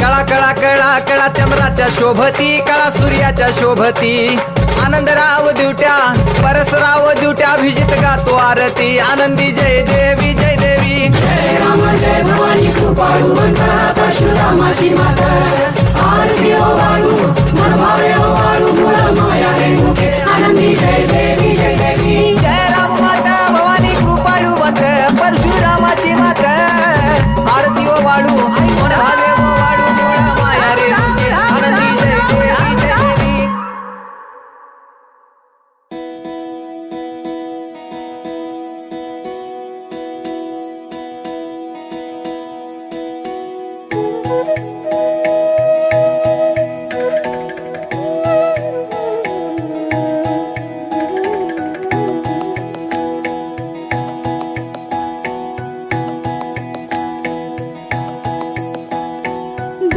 कळा कळा कळा कळा चंद्राच्या शोभती कळा सूर्याच्या शोभती. आनंदराव दिवट्या परसराव दिवट्या अभिजित गातो आरती. आनंदी जय देवी जय देवी. जय राम जय भवानी कृपाळू परशुरामाची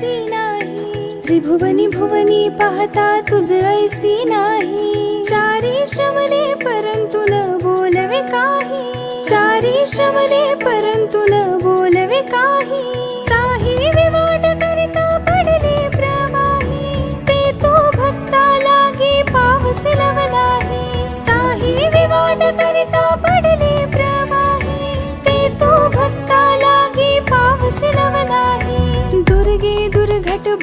ऐसी नाही। त्रिभुवनी भुवनी पाहता तुझ ऐसी नाही। चारी श्रवणे परंतु न बोलवे काही। चारी श्रवणे परंतु न बोलवे काही। साहिब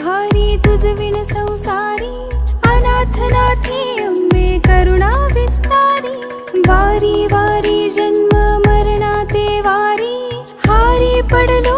आधारी तुझविण संसारी अनाथनाथी अंबे करुणा विस्तारी बारी वारी जन्म मरणा ते वारी हारी पडलो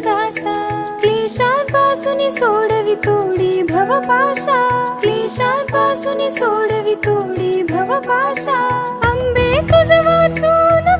दासा क्लेशांपासून सोडवी तोडी भवपाशा. क्लेशांपासून सोडवी तोडी भवपाशा. अंबे तुझ वाचून